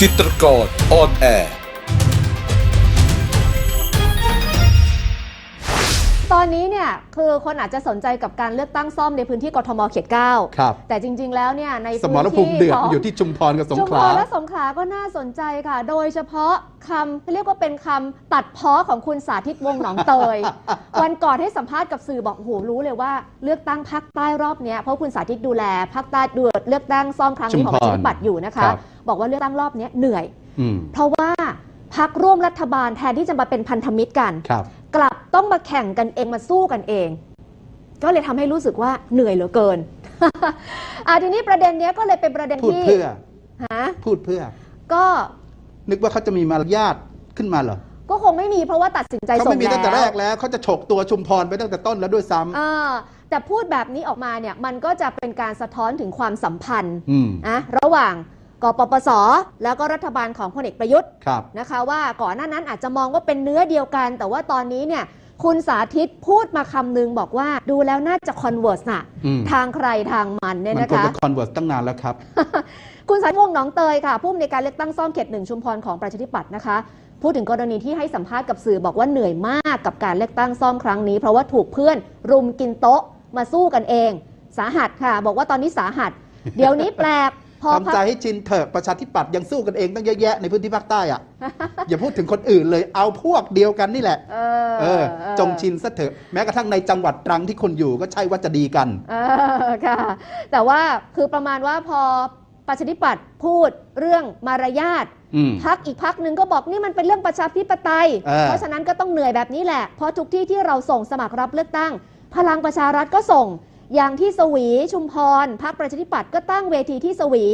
จิตรกรออนแอร์ตอนนี้เนี่ยคือคนอาจจะสนใจกับการเลือกตั้งซ่อมในพื้นที่กทมเขต9ครับ แต่จริง ๆ แล้วเนี่ยในสมรภูมิเดือดขงอยู่ที่ชุมพรกับสงชุมขพลารและสงขลาก็น่าสนใจค่ะ โดยเฉพาะคำเรียกว่าเป็นคำตัดเพ้อของคุณสาธิตวงศ์หนองเตย วันก่อนให้สัมภาษณ์กับสื่อบอกโอ้โหรู้เลยว่าเลือกตั้งภาคใต้รอบเนี้ยเพราะคุณสาธิตดูแลภาคใต้ดูเลือกตั้งซ่อมครั้งนี้ของประชาธิปัตย์อยู่นะคะครั บบอกว่าเลือกตั้งรอบเนี้ยเหนื่อยอืมเพราะว่าพักร่วมรัฐบาลแทนที่จะมาเป็นพันธมิตรกันครับกลับต้องมาแข่งกันเองมาสู้กันเอง ก็เลยทำให้รู้สึกว่าเหนื่อยเหลือเกินอะทีนี้ประเด็นเนี้ยก็เลยเป็นประเด็นพูดที่เพื่อฮะพูดเพื่อ ก็นึกว่าเขาจะมีมารยาทขึ้นมาเหรอก็คงไม่มีเพราะว่าตัดสินใจเขาส่ไม่งมีตั้งแต่แล้แรวกแล้วเขาจะฉกตัวชุมพรไปตั้งแต่ต้นแล้วด้วยซ้ำอ่าแต่พูดแบบนี้ออกมาเนี่ยมันก็จะเป็นการสะท้อนถึงความสัมพันธ์อืมนะระหว่าง กปปส แล้วก็รัฐบาลของพลเอกประยุทธ์ครับนะคะว่าก่อนหน้านั้นอาจจะมองว่าเป็นเนื้อเดียวกัน แต่ว่าตอนนี้เนี่ยคุณสาธิตพูดมาคำนึงบอกว่าดูแล้วน่าจะคอนเวิร์สน่ะอืมทางใครทางมันเนี่ยมันนะควรคะจะคอนเวิร์สตั้งนานแล้วครับ คุณสาธิตวงศ์หนองเตยค่ะผู้อำนวยการเลือกตั้งซ่อมเขตหนึ่งชุมพรของประชาธิปัตย์นะคะ พูดถึงกรณีที่ให้สัมภาษณ์กับสื่อบอกว่าเหนื่อยมากกับการเลือกตั้งซ่อมครั้งนี้ เพราะว่าถูกเพื่อนรุมกินโต๊ะมาสู้กันเอง สาหัสค่ะ บอกว่าตอนนี้สาหัส เดี๋ยวนี้แปลกพอพั ทำใจกให้ชินเถอะประชาธิปัตย์ยังสู้กันเองตั้งเยอะแยะในพื้นที่ภาคใต้อะอย่าพูดถึงคนอื่นเลยเอาพวกเดียวกันนี่แหละเอเออจงชินซะเถอะแม้กระทั่งในจังหวัดตรังที่คนอยู่ก็ใช่ว่าจะดีกันเออค่ะ แต่ว่าคือประมาณว่าพอประชาธิปัตย์พูดเรื่องมารยาทอืมพักอีกพักหนึ่งก็บอกนี่มันเป็นเรื่องประชาธิปไตยเออเพราะฉะนั้นก็ต้องเหนื่อยแบบนี้แหละเพราะทุกที่ที่เราส่งสมัครรับเลือกตั้ง พลังประชารัฐก็ส่ง อย่างที่สวีชุมพรพักประชาธิปัตย์ก็ตั้งเวทีที่สวี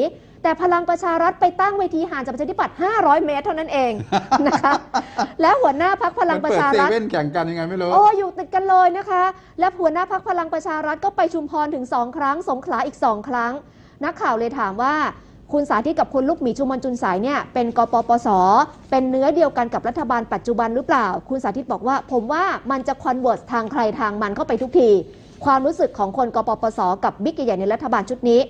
แต่พลังประชารัฐไปตั้งเวทีห่างจากประชาธิปัตย์500 เมตรเท่านั้นเองนะคะแล้วหัวหน้าพักพลังประชารัฐเว่นแข่งกันยังไงไม่รู้โอ้อยู่ติดกันเลยนะคะ และหัวหน้าพักพลังประชารัฐก็ไปชุมพรถึงสองครั้ง สงขลาอีกสองครั้ง นักข่าวเลยถามว่าคุณสาธิตกับคุณลูกหมีชุมพรจุนสายเนี่ยเป็นกปปส เป็นเนื้อเดียวกันกับรัฐบาลปัจจุบันหรือเปล่า คุณสาธิตบอกว่า ผมว่ามันจะคอนเวิร์สทางใครทางมันเข้าไปทุกที ความรู้สึกของคนกปปส กับบิ๊กใหญ่ในรัฐบาลชุดนี้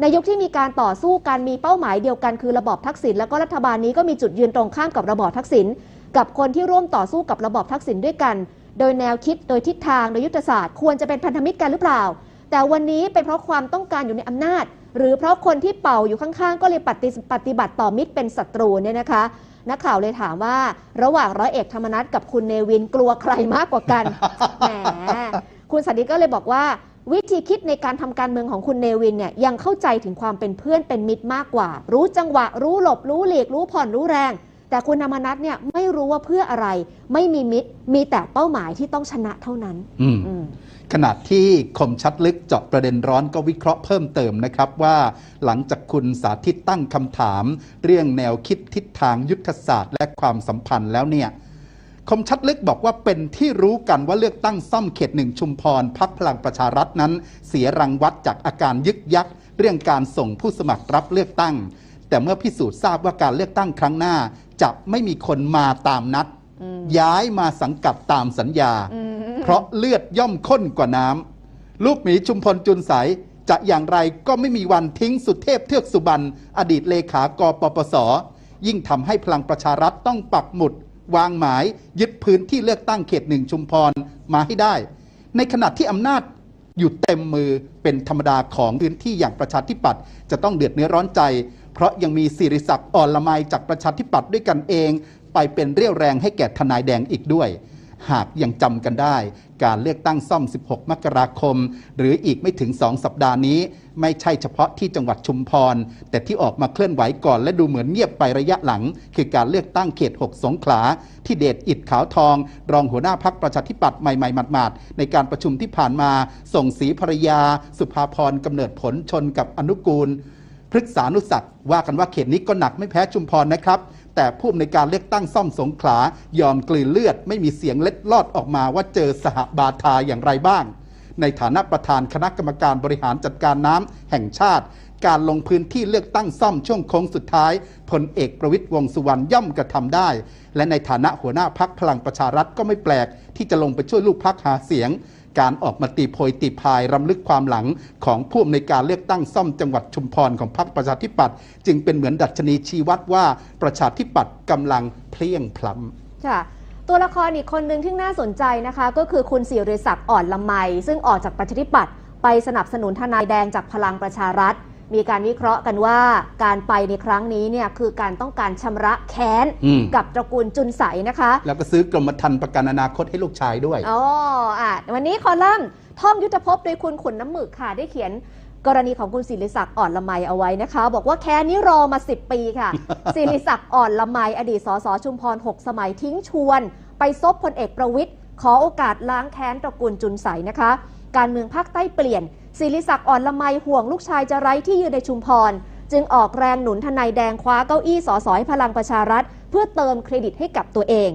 ในยุคที่มีการต่อสู้การมีเป้าหมายเดียวกันคือระบอบทักษิณแล้วก็รัฐบาลนี้ก็มีจุดยืนตรงข้ามกับระบอบทักษิณกับคนที่ร่วมต่อสู้กับระบอบทักษิณด้วยกัน โดยแนวคิดโดยทิศทางโดยยุทธศาสตร์ ควรจะเป็นพันธมิตรกันหรือเปล่า แต่วันนี้เป็นเพราะความต้องการอยู่ในอำนาจ หรือเพราะคนที่เป่าอยู่ข้างๆ ก็เลยปฏิปฏิบัติต่อมิตรเป็นศัตรูเนี่ยนะคะนักข่าวเลยถามว่า ระหว่างร้อยเอกธรรมนัฐกับคุณเนวินกลัวใครมากกว่ากันแหม คุณสันติก็เลยบอกว่า วิธีคิดในการทำการเมืองของคุณเนวินเนี่ยยังเข้าใจถึงความเป็นเพื่อนเป็นมิตรมากกว่า รู้จังหวะ รู้หลบ รู้หลีก รู้ผ่อนรู้แรง แต่คุณธรรมนัฐเนี่ยไม่รู้ว่าเพื่ออะไร ไม่มีมิตร มีแต่เป้าหมายที่ต้องชนะเท่านั้นอืมอืมขณะที่คมชัดลึกเจาะประเด็นร้อนก็วิเคราะห์เพิ่มเติมนะครับว่าหลังจากคุณสาธิตตั้งคำถาม เรื่องแนวคิดทิศทางยุทธศาสตร์ และความสัมพันธ์แล้วเนี่ย คมชัดลึกบอกว่าเป็นที่รู้กันว่าเลือกตั้งซ่อมเขตหนึ่งชุมพรพักพลังประชารัฐนั้น เสียรังวัดจากอาการยึกยักเรื่องการส่งผู้สมัครรับเลือกตั้ง แต่เมื่อพิสูจน์ทราบว่าการเลือกตั้งครั้งหน้า จะไม่มีคนมาตามนัดอืมย้ายมาสังกัดตามสัญญาอืมเพราะเลือดย่อมข้นกว่าน้ำลูกหมีชุมพลจุนใสยจะอย่างไรก็ไม่มีวันทิ้งสุเทพเทือกสุบรรณอดีตเลขากปปส ยิ่งทำให้พลังประชารัฐต้องปักหมุด วางหมาย ยึดพื้นที่เลือกตั้งเขตหนึ่งชุมพรมาให้ได้ ในขณะที่อำนาจอยู่เต็มมือเป็นธรรมดาของพื้นที่อย่างประชาธิปัตย์จะต้องเดือดเนื้อร้อนใจ เพราะยังมีสิริศักดิ์อ่อนละไมจากประชาธิปัตย์ด้วยกันเอง ไปเป็นเรี่ยวแรงให้แก่ทนายแดงอีกด้วย หากยังจำกันได้ การเลือกตั้งซ่อม 16 มกราคม หรืออีกไม่ถึง 2 สัปดาห์นี้ ไม่ใช่เฉพาะที่จังหวัดชุมพร แต่ที่ออกมาเคลื่อนไหวก่อนและดูเหมือนเงียบไประยะหลัง คือการเลือกตั้งเขต 6 สงขลา ที่เดชอิดขาวทอง รองหัวหน้าพักประชาธิปัตย์ใหม่ๆหมาดๆในการประชุมที่ผ่านมา ส่งสีภรรยา สุภาพรกำเนิดผลชนกับอนุกูล พฤกษานุสักดิ์ว่ากันว่าเขตนี้ก็หนักไม่แพ้ชุมพรนะครับ แต่ผู้อำนวยการเลือกตั้งซ่อมสงขลายอมกลืนเลือด ไม่มีเสียงเล็ดลอดออกมาว่าเจอสหบาทาอย่างไรบ้าง ในฐานะประธานคณะกรรมการบริหารจัดการน้ำแห่งชาติ การลงพื้นที่เลือกตั้งซ่อมช่วงโค้งสุดท้ายพลเอกประวิตยวงสุวรรณย่อมกระทำได้ และในฐานะหัวหน้าพักพลังประชารัฐก็ไม่แปลก ที่จะลงไปช่วยลูกพักหาเสียง การออกมาตีโพยตีพายรำลึกความหลังของผู้อำนวยการเลือกตั้งซ่อมจังหวัดชุมพรของพรรคประชาธิปัตย์จึงเป็นเหมือนดัชนีชี้วัดว่าประชาธิปัตย์กำลังเพลียงพล้ำค่ะตัวละครอีกคนหนึ่งที่น่าสนใจนะคะ ก็คือคุณสิริศักดิ์อ่อนละไมซึ่งออกจากประชาธิปัตย์ไปสนับสนุนทนายแดงจากพลังประชารัฐ มีการวิเคราะห์กันว่าการไปในครั้งนี้เนี่ยคือการต้องการชำระแค้นอืม กับตระกูลจุนใสนะคะ แล้วก็ซื้อกรมธรรม์ประกันอนาคตให้ลูกชายด้วย อ๋ออะวันนี้คอลัมน์ท่อมยุทธภพโดยคุณขุนน้ำหมึกค่ะ ได้เขียนกรณีของคุณศิริศักดิ์อ่อนละไมเอาไว้นะคะ บอกว่าแค้นนี้รอมา 10 ปีค่ะ ศิริศักดิ์อ่อนละไมอดีตสสชุมพร 6 สมัยทิ้งชวน ไปซบพลเอกประวิทย์ขอโอกาสล้างแค้นตระกูลจุนใสนะคะ การเมืองภาคใต้เปลี่ยน ศิริศักดิ์อ่อนละไมห่วงลูกชายจะไร้ที่ยืนในชุมพร จึงออกแรงหนุนทนายแดงคว้าเก้าอี้สอสให้พลังประชารัฐ เพื่อเติมเครดิตให้กับตัวเอง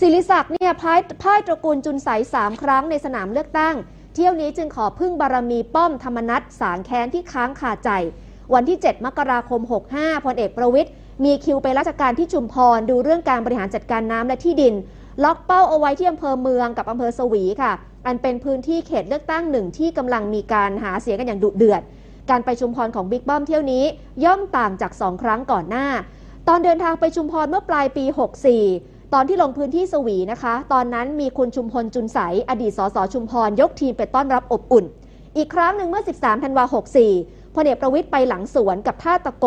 ศิริศักดิ์เนี่ยพ่ายพ่ายตระกูลจุนใสสามครั้งในสนามเลือกตั้ง เที่ยวนี้จึงขอพึ่งบารมีป้อมธรรมนัตสารแค้นที่ค้างคาใจ วันที่ 7 มกราคม 65พลเอกประวิทย์มีคิวไปราชการที่ชุมพร ดูเรื่องการบริหารจัดการน้ำและที่ดิน ล็อกเป้าเอาไว้ที่อำเภอเมืองกับอำเภอสวีค่ะ อันเป็นพื้นที่เขตเลือกตั้งหนึ่งที่กำลังมีการหาเสียงกันอย่างดุเดือด การไปชุมพรของบิ๊กป้อมเที่ยวนี้ย่อมต่างจากสองครั้งก่อนหน้า ตอนเดินทางไปชุมพรเมื่อปลายปี 64 ตอนที่ลงพื้นที่สวีนะคะ ตอนนั้นมีคุณชุมพลจุนใส อดีตสสชุมพรยกทีมไปต้อนรับอบอุ่น อีกครั้งหนึ่งเมื่อ 13 ธันวา64พลเอกประวิทย์ไปหลังสวนกับท่าตะโก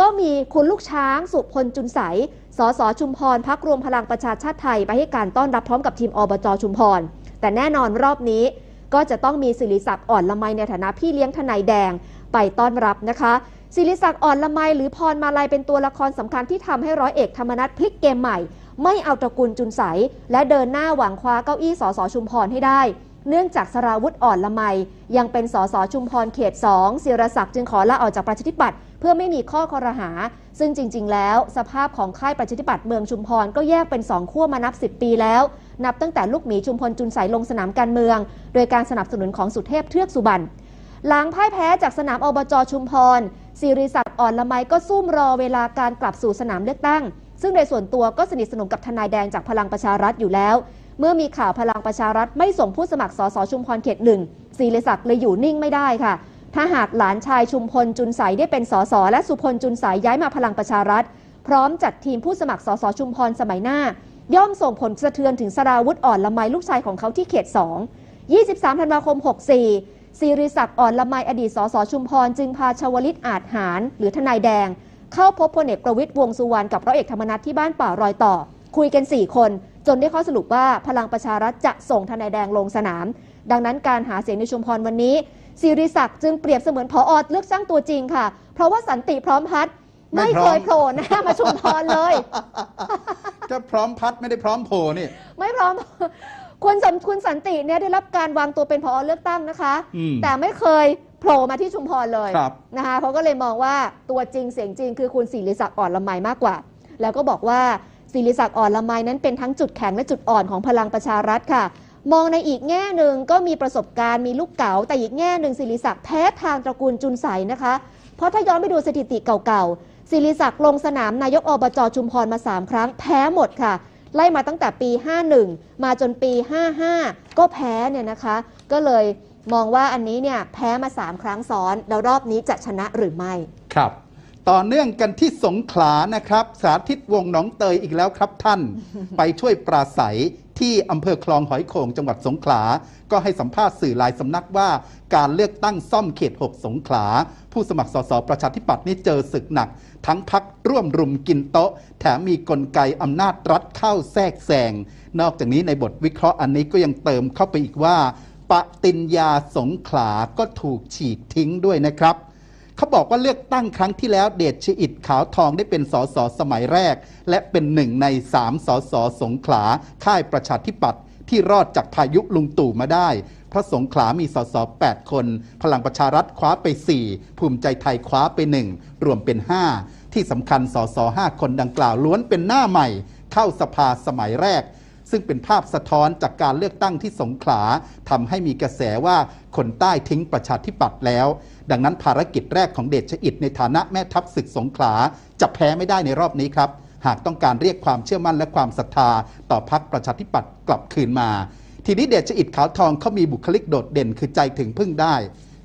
ก็มีคุณลูกช้างสุพลจุนใส สสชุมพรพักรวมพลังประชาชาติไทยไปให้การต้อนรับพร้อมกับทีมอบจชุมพร แต่แน่นอนรอบนี้ก็จะต้องมีศิริศักดิ์อ่อนละไมในฐานะพี่เลี้ยงทนายแดงไปต้อนรับนะคะศิริศักดิ์อ่อนละไมหรือพรมาลัยเป็นตัวละครสำคัญที่ทำให้ร้อยเอกธรรมนัฐพลิกเกมใหม่ ไม่เอาตระกูลจุนใส และเดินหน้าหวังคว้าเก้าอี้สสชุมพรให้ได้ เนื่องจากสราวุธอ่อนละไม ยังเป็นสสชุมพรเขต 2ศิรศักดิ์จึงขอลาออกจากประชาธิปัตย์ เพื่อไม่มีข้อคอรหา ซึ่งจริง ๆ แล้วสภาพของค่ายประชาธิปัตย์เมืองชุมพรก็แยกเป็นสองขั้วมานับ 10 ปีแล้ว นับตั้งแต่ลูกหมีชุมพลจุนใสลงสนามการเมือง โดยการสนับสนุนของสุเทพเทือกสุบรรณหลังพ่ายแพ้จากสนามอบจชุมพรสิริศักดิ์อ่อนละไมก็ซุ่มรอเวลาการกลับสู่สนามเลือกตั้ง ซึ่งโดยส่วนตัวก็สนิทสนมกับทนายแดงจากพลังประชารัฐอยู่แล้ว เมื่อมีข่าวพลังประชารัฐไม่ส่งผู้สมัครสสชุมพรเขตหนึ่งศิริศักดิ์เลยอยู่นิ่งไม่ได้ค่ะ ถ้าหากหลานชายชุมพลจุนใสได้เป็นสสและสุพลจุนใสย้ายมาพลังประชารัฐ พร้อมจัดทีมผู้สมัครสสชุมพรสมัยหน้า ย่อมส่งผลสะเทือนถึงสราวุธอ่อนละไมลูกชายของเขาที่เขต 2 23ธันวาคม 64ศิริศักดิ์อ่อนละไมอดีตสสชุมพรจึงพาชวลิตอาจหาร หรือทนายแดง เข้าพบพลเอกประวิตยวงสุวรรณกับร้อยเอกธรรมนัฐที่บ้านป่ารอยต่อ คุยกัน 4 คน จนได้ข้อสรุปว่าพลังประชารัฐจะส่งทนายแดงลงสนาม ดังนั้นการหาเสียงในชุมพรวันนี้ ศิริศักดิ์จึงเปรียบเสมือนพออเลือกตั้งตัวจริงค่ะ เพราะว่าสันติพร้อมพัฒน์ไม่ไม่พร้เคอม ยโผล่หน้ามาชุมพรเลย ก็พร้อมพัดไม่ได้พร้อมโผล่นี่ ไม่พร้อม คุณสันคุณสันติเนี่ยได้รับการวางตัวเป็นพอเลือกตั้งนะคะ อืมแต่ไม่เคยโผล่มาที่ชุมพรเลยครับ นะคะเขาก็เลยมองว่าตัวจริงเสียงจริงคือคุณศิริศักดิ์อ่อนละไมมากกว่า แล้วก็บอกว่าศิริศักดิ์อ่อนละไมนั้นเป็นทั้งจุดแข็งและจุดอ่อนของพลังประชารัฐค่ะ มองในอีกแง่หนึ่งก็มีประสบการณ์มีลูกเก๋าแต่อีกแง่หนึ่งศิริศักดิ์แพ้ทางตระกูลจุนใสนะคะ เพราะถ้าย้อนไปดูสถิติเก่าๆศิริศักดิ์ลงสนามนายกอบจชุมพรมาสามครั้งแพ้หมดค่ะ ไล่มาตั้งแต่ปี 51 มาจนปี 55 ก็แพ้เนี่ยนะคะ ก็เลยมองว่าอันนี้เนี่ยแพ้มา 3 ครั้งซ้อนแล้วรอบนี้จะชนะหรือไม่ครับต่อเนื่องกันที่สงขลานะครับ สาธิตวงหนองเตยอีกแล้วครับท่าน ไปช่วยปราศัย ที่อำเภอคลองหอยโขงจังหวัดสงขลา ก็ให้สัมภาษณ์สื่อหลายสำนักว่าการเลือกตั้งซ่อมเขต 6 สงขลา ผู้สมัครสสประชาธิปัตย์นี่เจอศึกหนัก ทั้งพักร่วมรุมกินโต๊ะ แถมมีกลไกอำนาจรัฐเข้าแทรกแซงนอกจากนี้ในบทวิเคราะห์อันนี้ก็ยังเติมเข้าไปอีกว่าปฏิญญาสงขลาก็ถูกฉีกทิ้งด้วยนะครับ เขาบอกว่าเลือกตั้งครั้งที่แล้วเดชชอิดขาวทองได้เป็นสสสมัยแรก และเป็นหนึ่งในสามสสสงขลาค่ายประชาธิปัตย์ที่รอดจากพายุลุงตู่มาได้เพราะสงขลามีสส8คน พลังประชารัฐคว้าไป 4 ภูมิใจไทยคว้าไป 1 รวมเป็น 5 ที่สำคัญสส5คนดังกล่าวล้วนเป็นหน้าใหม่ เข้าสภาสมัยแรก ซึ่งเป็นภาพสะท้อนจากการเลือกตั้งที่สงขลาทำให้มีกระแสว่าคนใต้ทิ้งประชาธิปัตย์แล้ว ดังนั้นภารกิจแรกของเดชอิดในฐานะแม่ทัพศึกสงขลาจะแพ้ไม่ได้ในรอบนี้ครับ หากต้องการเรียกความเชื่อมั่นและความศรัทธา ต่อพรรคประชาธิปัตย์กลับคืนมา ทีนี้เดชอิดขาวทองเขามีบุคลิกโดดเด่นคือใจถึงพึ่งได้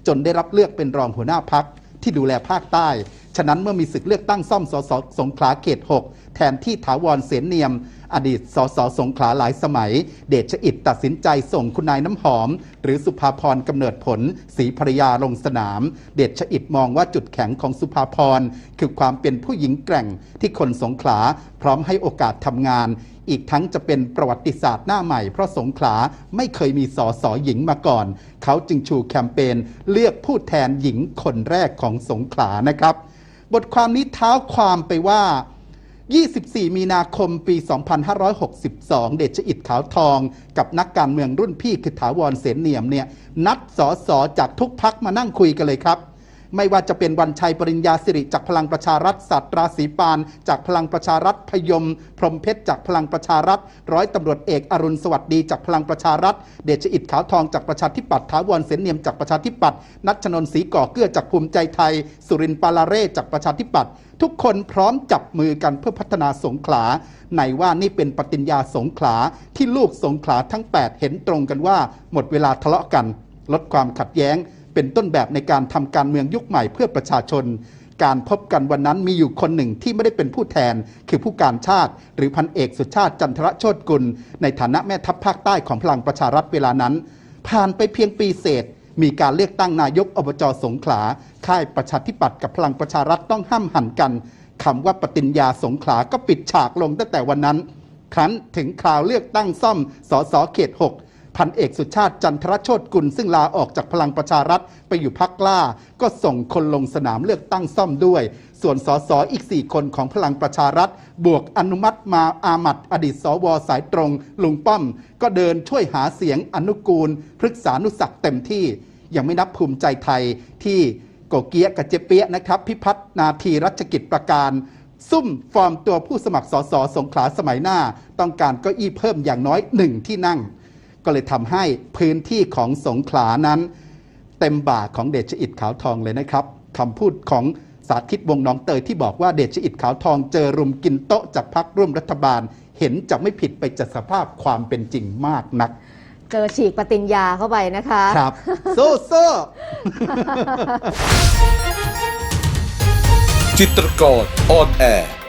จนได้รับเลือกเป็นรองหัวหน้าพักที่ดูแลภาคใต้ ฉะนั้นเมื่อมีศึกเลือกตั้งซ่อมสสสงขลาเขต 6 แทนที่ถาวรเสนเนียม อดีตสสสงขลาหลายสมัย เดชอิดตัดสินใจส่งคุณนายน้ำหอม หรือสุภาพรกำเนิดผลศรีภรยาลงสนาม เดชอิดมองว่าจุดแข็งของสุภาพรคือความเป็นผู้หญิงแกร่งที่คนสงขลาพร้อมให้โอกาสทำงาน อีกทั้งจะเป็นประวัติศาสตร์หน้าใหม่เพราะสงขลาไม่เคยมีสอสอหญิงมาก่อน เขาจึงชูแคมเปญเลือกผู้แทนหญิงคนแรกของสงขลานะครับ บทความนี้เท้าความไปว่า 24 มีนาคมปี 2562 เดชอิดขาวทอง กับนักการเมืองรุ่นพี่คือถาวรเสนเนียมเนี่ยนัดสอสอจากทุกพักมานั่งคุยกันเลยครับ ไม่ว่าจะเป็นวันชัยปริญญาสิริจากพลังประชารัฐสัตราศรีปาน จากพลังประชารัฐพยม พรมเพชรจากพลังประชารัฐ ร้อยตำรวจเอกอรุณสวัสดีจากพลังประชารัฐ เดชอิดขาวทองจากประชาธิปัตย์ถาวรเสนเนียมจากประชาธิปัตย์นัชชนนศรีก่อเกื้อจากภูมิใจไทย สุรินทร์ปาลาเร่จากประชาธิปัตย์ทุกคนพร้อมจับมือกันเพื่อพัฒนาสงขลาไหนว่านี่เป็นปฏิญญาสงขลาที่ลูกสงขลาทั้ง 8 เห็นตรงกันว่า หมดเวลาทะเลาะกัน ลดความขัดแย้ง เป็นต้นแบบในการทำการเมืองยุคใหม่เพื่อประชาชน การพบกันวันนั้นมีอยู่คนหนึ่งที่ไม่ได้เป็นผู้แทน คือผู้การชาติ หรือพันเอกสุชาติจันทรโชตกุล ในฐานะแม่ทัพภาคใต้ของพลังประชารัฐเวลานั้น ผ่านไปเพียงปีเศษมีการเลือกตั้งนายกอบจสงขลา ค่ายประชาธิปัตย์กับพลังประชารัฐต้องห้ามหันกันคำว่าปฏิญญาสงขลาก็ปิดฉากลงตั้งแต่วันนั้น ครั้นถึงคราวเลือกตั้งซ่อมสสเขต6 พันเอกสุชาติจันทรโชตกุลซึ่งลาออกจากพลังประชารัฐไปอยู่พักกล้า ก็ส่งคนลงสนามเลือกตั้งซ่อมด้วย ส่วนสสอีก 4 คนของพลังประชารัฐ บวกอนุมัติมาอามัดอดีตสวสายตรง ลุงป้อม ก็เดินช่วยหาเสียงอนุกูล พฤกษานุศักดิ์เต็มที่ ยังไม่นับภูมิใจไทยที่โกเกียกับเจเปียนะครับ พิพัฒนาทีรัชกิจประการซุ่มฟอร์มตัวผู้สมัครสสสงขลาสมัยหน้า ต้องการเก้าอี้เพิ่มอย่างน้อยหนึ่งที่นั่ง ก็เลยทำให้พื้นที่ของสงขลานั้น เต็มบ่าของเดชอิดขาวทองเลยนะครับคำพูดของสาธิตวงศ์หน้องเตยที่บอกว่าเดชอิดขาวทองเจอรุมกินโต๊ะจากพักร่วมรัฐบาล เห็นจะไม่ผิดไปจากสภาพความเป็นจริงมากนักเจอฉีกปฏิญญาเข้าไปนะคะ ครับโซ่โซ่จิตรกรออนแอร์